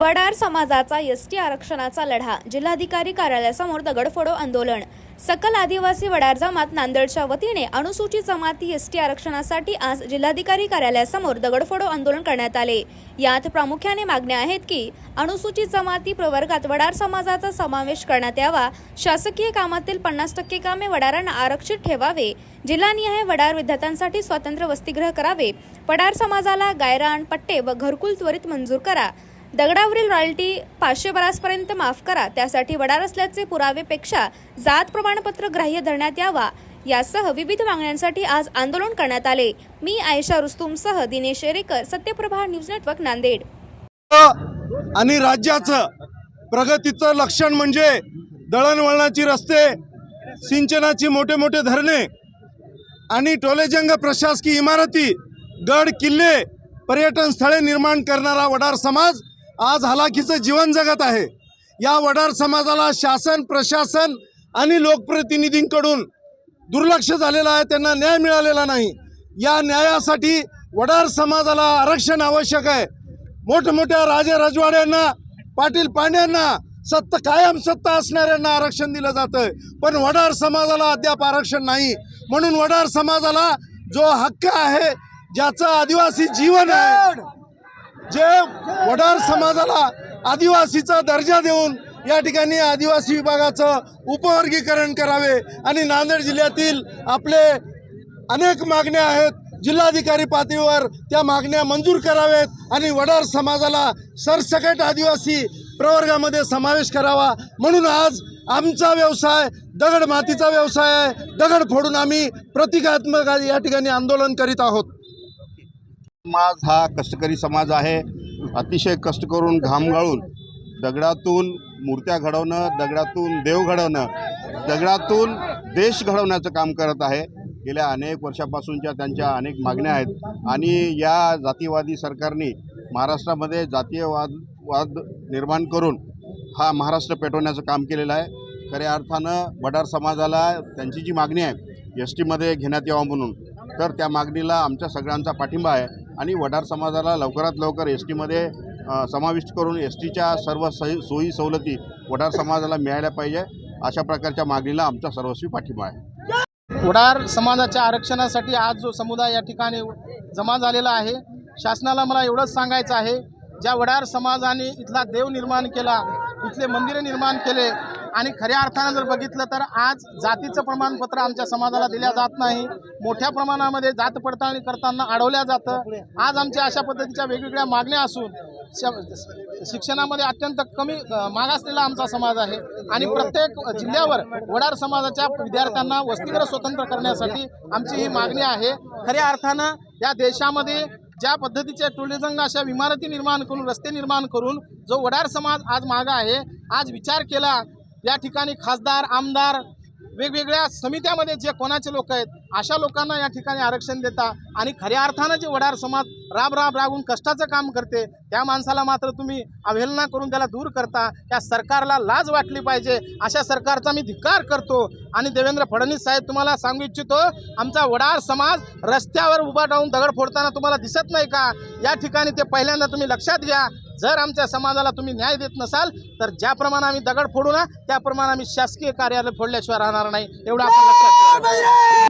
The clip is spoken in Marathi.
वडार समाजाचा एस टी आरक्षणाचा लढा जिल्हाधिकारी कार्यालयासमोर दगडफोडो आंदोलन. सकल आदिवासी वडार जमात नांदेडच्या वतीने अनुसूचित जमाती एस टी आरक्षणासाठी आज जिल्हाधिकारी कार्यालयासमोर दगडफोडो आंदोलन करण्यात आले. यात प्रामुख्याने मागण्या आहेत की अनुसूचित जमाती प्रवर्गात वडार समाजाचा समावेश करण्यात यावा. शासकीय कामातील पन्नास टक्के कामे वडारांना आरक्षित ठेवावे. जिल्हानिहाय वडार विद्यार्थ्यांसाठी स्वतंत्र वसतिगृह करावे. वडार समाजाला गायरान पट्टे व घरकुल त्वरित मंजूर करा. दगडावरील रॉयल्टी पाचशे बरासपर्यंत माफ करा. त्यासाठी वडार असल्याचे पुरावेपेक्षा जात प्रमाणपत्र ग्राह्य धरण्यात यावा. यासह विविध मागण्यांसाठी आज आंदोलन करण्यात आले. मी आयशा रुस्तुमसह दिनेश एरेकर सत्यप्रभा न्यूज नेटवर्क नांदेड. आणि राज्याचं प्रगतीचं लक्षण म्हणजे दळणवळणाची रस्ते सिंचनाची मोठे मोठे धरणे आणि टोलेजंग प्रशासकीय इमारती गड किल्ले पर्यटन स्थळे निर्माण करणारा वडार समाज आज हलाखीचं जीवन जगत आहे. या वडार समाजाला शासन प्रशासन आणि लोकप्रतिनिधींकडून दुर्लक्ष झालेलं आहे त्यांना न्याय मिळालेला नाही. या न्यायासाठी वडार समाजाला आरक्षण आवश्यक आहे. मोठमोठ्या राजे राजवाड्यांना पाटील पांड्यांना सत्ता कायम सत्ता असणाऱ्यांना आरक्षण दिलं जातं पण वडार समाजाला अद्याप आरक्षण नाही. म्हणून वडार समाजाला जो हक्क आहे ज्याचं आदिवासी जीवन आहे जे वडार समाजाला आदिवासीचा दर्जा देऊन या ठिकाणी आदिवासी विभागाचं उपवर्गीकरण करावे आणि नांदेड जिल्ह्यातील आपले अनेक मागण्या आहेत. जिल्हाधिकारी पातळीवर त्या मागण्या मंजूर करावेत आणि वडार समाजाला सरसकट आदिवासी प्रवर्गामध्ये समावेश करावा. म्हणून आज आमचा व्यवसाय दगड मातीचा व्यवसाय आहे. दगड फोडून आम्ही प्रतिकात्मक या ठिकाणी आंदोलन करीत आहोत. समाज हा कष्टकरी समाज आहे. अतिशय कष्ट करून घाम गाळून दगडातून मूर्त्या घडवणं दगडातून देव घडवणं दगडातून देश घडवण्याचं काम करत आहे. गेल्या अनेक वर्षापासूनच्या त्यांच्या अनेक मागण्या आहेत. आणि या जातीवादी सरकारने महाराष्ट्रामध्ये जातीयवाद वाद निर्माण करून हा महाराष्ट्र पेटवण्याचं काम केलेलं आहे. खऱ्या अर्थानं वडार समाजाला त्यांची जी मागणी आहे एस टीमध्ये घेण्यात यावं म्हणून तर त्या मागणीला आमच्या सगळ्यांचा पाठिंबा आहे. आणि वडार समाजाला लवकरात लवकर एस टीमध्ये समाविष्ट करून एस टीच्या सर्व सही सोयी सवलती वडार समाजाला मिळायला पाहिजे अशा प्रकारच्या मागणीला आमचा सर्वस्वी पाठिंबा आहे. वडार समाजाच्या आरक्षणासाठी आज जो समुदाय या ठिकाणी जमा झालेला आहे शासनाला मला एवढंच सांगायचं आहे ज्या वडार समाजाने इथला देव निर्माण केला इथले मंदिरे निर्माण केले आणि खऱ्या अर्थानं जर बघितलं तर आज जातीचं प्रमाणपत्र आमच्या समाजाला दिल्या जात नाही. मोठ्या प्रमाणामध्ये जात पडताळणी करताना अडवल्या जातं. आज आमच्या अशा पद्धतीच्या वेगवेगळ्या मागण्या असून श- शिक्षणामध्ये अत्यंत कमी मागासलेला आमचा समाज आहे. आणि प्रत्येक जिल्ह्यावर वडार समाजाच्या विद्यार्थ्यांना वसतिगृह स्वतंत्र करण्यासाठी आमची ही मागणी आहे. खऱ्या अर्थानं या देशामध्ये ज्या पद्धतीचे टोलेजंग अशा इमारती निर्माण करून रस्ते निर्माण करून जो वडार समाज आज मागा आहे आज विचार केला या ठिकाणी खासदार आमदार वेगवेगळ्या समित्यामध्ये जे कोणाचे लोक आहेत अशा लोकांना या ठिकाणी आरक्षण देता आणि खऱ्या अर्थानं जे वडार समाज राब राब राबून कष्टाचं काम करते त्या माणसाला मात्र तुम्ही अवहेलना करून त्याला दूर करता त्या सरकारला लाज वाटली पाहिजे अशा सरकारचा मी धिक्कार करतो. आणि देवेंद्र फडणवीस साहेब तुम्हाला सांगू इच्छितो आमचा वडार समाज रस्त्यावर उभा राहून दगड फोडताना तुम्हाला दिसत नाही का? या ठिकाणी ते पहिल्यांदा तुम्ही लक्षात घ्या. जर आमच्या समाजाला तुम्ही न्याय देत नसाल तर ज्याप्रमाणे आम्ही दगड फोडू ना त्याप्रमाणे आम्ही शासकीय कार्यालय फोडल्याशिवाय राहणार नाही. एवढं आपण लक्षात